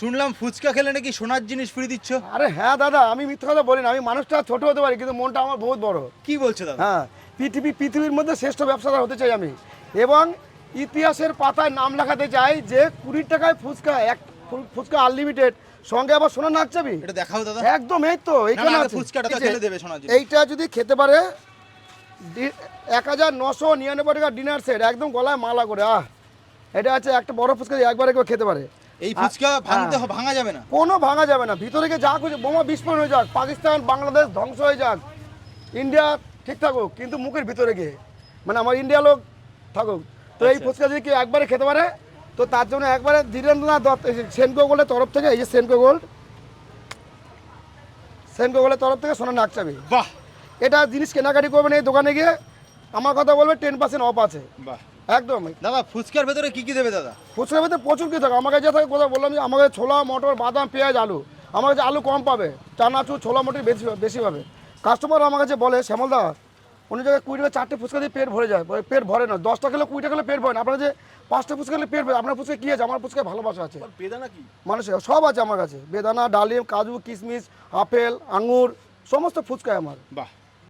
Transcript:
শুনলাম ফুচকা খেলে নাকি সোনার জিনিস ফ্রি দিচ্ছ? আরে হ্যাঁ দাদা আমি মিথ্যা কথা বলি না আমি মানুষটা ছোট হতে পারি কিন্তু মনটা আমার বহুত বড়। কি বলছো দাদা? হ্যাঁ পৃথিবী পৃথিবীর মধ্যে শ্রেষ্ঠ ব্যবসাদার হতে চাই আমি। এবং ইতিহাসের পাতায় নাম লেখাতে চাই যে কুড়ি টাকায় ফুচকা এক ফু- ফুচকা আনলিমিটেড সঙ্গে আবার সোনা নাচ যাবি এটা দেখাও দাদা। একদম এই তো এইখানে না, না, আছে। ফুচকাটা তো এই যে, খেলে দেবে সোনার জিনিস। এইটা যদি খেতে পারে এক হাজার নশো নিরানব্বই টাকা ডিনার সেট একদম গলায় মালা করে আহ। এটা আছে একটা বড় ফুচকা দিয়ে একবারে কেউ খেতে পারে। এই ফুচকা ভাঙতে হ্যাঁ। ভাঙা যাবে না। কোনো ভাঙা যাবে না। ভিতরে গিয়ে যা খুঁজে বোমা বিস্ফোরণ হয়ে যাক পাকিস্তান বাংলাদেশ ধ্বংস হয়ে যাক। ইন্ডিয়া ঠিক থাকুক কিন্তু মুখের ভিতরে গিয়ে। মানে আমার ইন্ডিয়া লোক থাকুক। তো এই আচ্ছা। ফুচকা যদি কেউ একবারে খেতে পারে তো তার জন্য একবারে ধীরেন্দ্রনাথ দত্ত সেনকো গোল্ডের তরফ থেকে এই যে সেনকো গোল্ড সেনকো গোল্ডের তরফ থেকে সোনা নাকচাবি বাহ। এটা জিনিস কেনাকাটি করবেন এই দোকানে গিয়ে। আমার কথা বলবে টেন পার্সেন্ট অফ আছে। বাহ। একদম। দাদা ফুচকার ভেতরে কি কি দেবে দাদা? ফুচকার ভেতরে প্রচুর কিছু থাকে। আমার কাছে যা থাকে কথা বললাম যে আমার কাছে ছোলা মটর বাদাম পেঁয়াজ আলু। আমার কাছে আলু কম পাবে। চানাচুর ছোলা মটর বেশি বেশি পাবে। কাস্টমার আমার কাছে বলে শ্যামলদা অন্য জায়গায় কুড়ি টাকা চারটে ফুচকা দিয়ে পেট ভরে যায়। পেট ভরে না। দশটা খেলে কুড়ি টাকা খেলে পেট ভরে না। আপনার যে পাঁচটা ফুচকা খেলে পেট ভরে আপনার ফুচকা কী আছে? আমার ফুচকায় ভালোবাসা আছে। বেদানা কি? মানুষের সব আছে আমার কাছে। বেদানা ডালিম কাজু কিশমিশ আপেল আঙুর সমস্ত ফুচকায় আমার। বাহ।